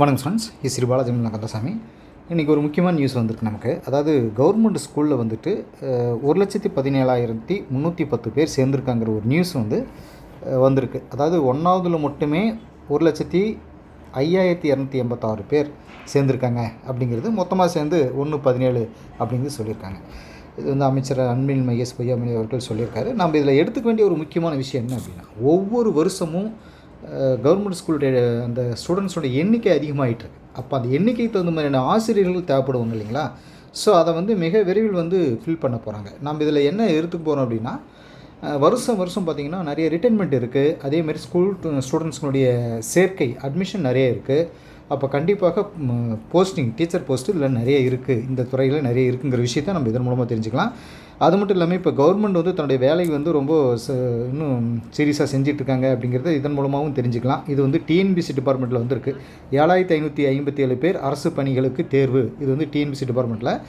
வணக்கம் ஃப்ரெண்ட்ஸ் இது ஸ்ரீ பாலாஜி கந்தசாமி. இன்றைக்கி ஒரு முக்கியமான நியூஸ் வந்திருக்கு நமக்கு. அதாவது கவர்மெண்ட் ஸ்கூலில் வந்துட்டு ஒரு லட்சத்தி பதினேழாயிரத்தி முந்நூற்றி பத்து பேர் சேர்ந்துருக்காங்கிற ஒரு நியூஸ் வந்து வந்திருக்கு. அதாவது ஒன்றாவதுல மட்டுமே ஒரு லட்சத்தி ஐயாயிரத்தி இரநூத்தி எண்பத்தாறு பேர் சேர்ந்துருக்காங்க அப்படிங்கிறது மொத்தமாக சேர்ந்து ஒன்று பதினேழு அப்படிங்கிறது சொல்லியிருக்காங்க. இது வந்து அமைச்சர் அன்பில் மகேஷ் பொய்யாமணி அவர்கள் சொல்லியிருக்காரு. நம்ம இதில் எடுத்துக்க வேண்டிய ஒரு முக்கியமான விஷயம் என்ன அப்படின்னா ஒவ்வொரு வருஷமும் கவர்மெண்ட் ஸ்கூலுடைய அந்த ஸ்டூடெண்ட்ஸோட எண்ணிக்கை அதிகமாகிட்டு அப்போ அந்த எண்ணிக்கைக்கு தகுந்த மாதிரியான ஆசிரியர்கள் தேவைப்படுவாங்க இல்லைங்களா? ஸோ அதை வந்து மிக விரைவில் வந்து ஃபில் பண்ண போகிறாங்க நம்ம இதில் என்ன எடுத்துக்க போகிறோம் அப்படின்னா வருஷம் வருஷம் பார்த்திங்கன்னா நிறைய ரிட்டைன்மெண்ட் இருக்குது அதேமாதிரி ஸ்கூல் ஸ்டூடெண்ட்ஸ்னுடைய சேர்க்கை அட்மிஷன் நிறைய இருக்குது அப்போ கண்டிப்பாக போஸ்டிங் டீச்சர் போஸ்ட்டு இதில் நிறைய இருக்குது இந்த துறையில் நிறைய இருக்குங்கிற விஷயத்தை நம்ம இதன் மூலமாக தெரிஞ்சுக்கலாம். அது மட்டும் இல்லாமல் இப்போ கவர்மெண்ட் வந்து தன்னுடைய வேலையை வந்து ரொம்ப ச- இன்னும் சீரியஸாக செஞ்சிட்ருக்காங்க அப்படிங்கிறத இதன் மூலமாகவும் தெரிஞ்சுக்கலாம். இது வந்து டிஎன்பிசி டிபார்ட்மெண்ட்டில் வந்திருக்கு. ஏழாயிரத்தி ஐநூற்றி ஐம்பத்தி ஏழு பேர் அரசு பணிகளுக்கு தேர்வு. இது வந்து டிஎன்பிசி டிபார்ட்மெண்ட்டில்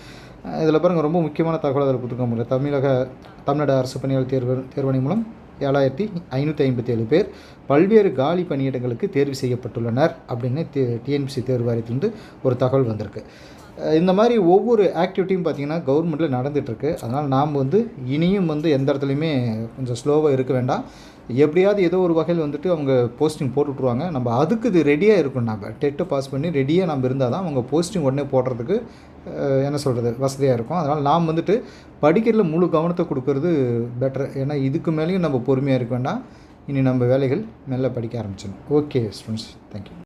இதில் பாருங்கள் ரொம்ப முக்கியமான தகவல் அதில் கொடுத்துருக்காங்க தமிழக தமிழ்நாடு அரசு பணியாளர் தேர்வு தேர்வணி மூலம் ஏழாயிரத்தி ஐநூற்றி ஐம்பத்தி ஏழு பேர் பல்வேறு காலி பணியிடங்களுக்கு தேர்வு செய்யப்பட்டுள்ளனர் அப்படின்னு டிஎன்பிசி தேர்வு வாரியத்திலிருந்து ஒரு தகவல் வந்திருக்கு. இந்த மாதிரி ஒவ்வொரு ஆக்டிவிட்டியும் பார்த்திங்கன்னா கவர்மெண்ட்டில் நடந்துகிட்ருக்கு அதனால் நாம் வந்து இனியும் வந்து எந்த இடத்துலையுமே கொஞ்சம் ஸ்லோவாக இருக்க வேண்டாம். எப்படியாவது ஏதோ ஒரு வகையில் வந்துட்டு அவங்க போஸ்டிங் போட்டு விட்ருவாங்க நம்ம அதுக்கு இது ரெடியாக இருக்கணும். நம்ம டெட்டை பாஸ் பண்ணி ரெடியாக நம்ம இருந்தால் தான் அவங்க போஸ்டிங் உடனே போடுறதுக்கு என்ன சொல்கிறது வசதியாக இருக்கும். அதனால் நாம் வந்துட்டு படிக்கிறதுல முழு கவனத்தை கொடுக்கறது பெட்டர் ஏன்னா இதுக்கு மேலேயும் நம்ம பொறுமையாக இருக்க வேண்டாம். இனி நம்ம வேலைகள் மெல்ல படிக்க ஆரம்பிச்சிடணும். Okay students thank you